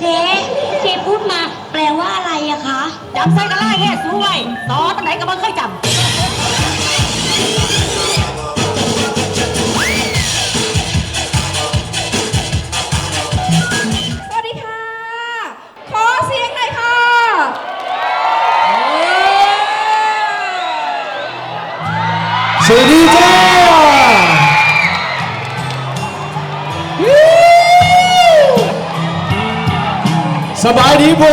เจ๊เจ๊พูดมาแปลว่าอะไรอะคะ จำใส่กระไล่แห่สู้ไว้สอนตั้งไหนก็ไม่เคยจสวัสดีค่ะ ขอเสียงหน่อยค่ะสวัสดีจ้า สบายดีบ่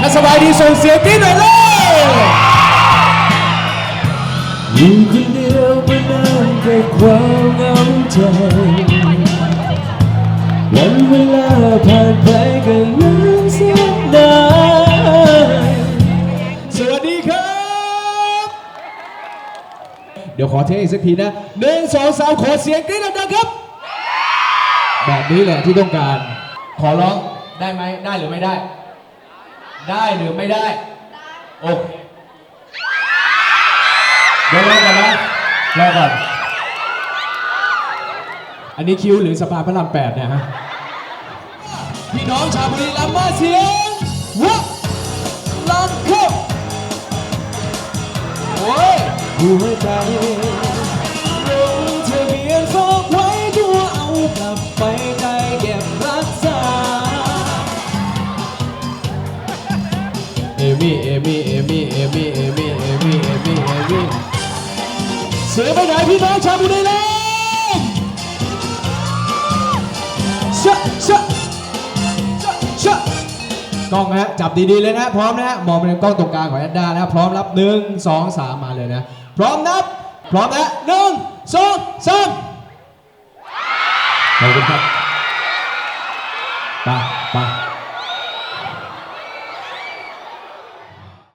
ถ้าสบายดีส่งเสียงกรี๊ดหน่อยเลยอยู่คนเดียวไปนั่งกับความเหงาใจวันเวลาผ่านไปก็ยังเสียดายสวัสดีครับ เดี๋ยวขอเทอีกสักทีนะหนึ่งสองสามขอเสียงกรี๊ดดังๆครับ แบบนี้แหละที่ต้องการ ขอร้อง ได้ไหมได้หรือไม่ได้ ได้หรือไม่ได้ โอเคเดี๋ยวรอก่อนนะรอก่อน อันนี้คิวหรือสภาพระรามแปดเนี่ยฮะ พี่น้องชาวบุรีรัมย์มาเสียงวะลำเข้าโอ้ยหัวใจ เอมี่เอมี่เอมี่เอมี่เอมี่เอมี่เอมี่เอมี่เสียไปไหนพี่น้องชาวบุรีรัมย์ชะชะชะชะกล้องฮะจับดีๆเลยนะพร้อมนะฮะมองไปในกล้องตรงกลางของแอดด้านะพร้อมรับหนึ่งสองสามมาเลยนะ พร้อมนับ พร้อมนะหนึ่งสองสามขอบคุณครับไปไป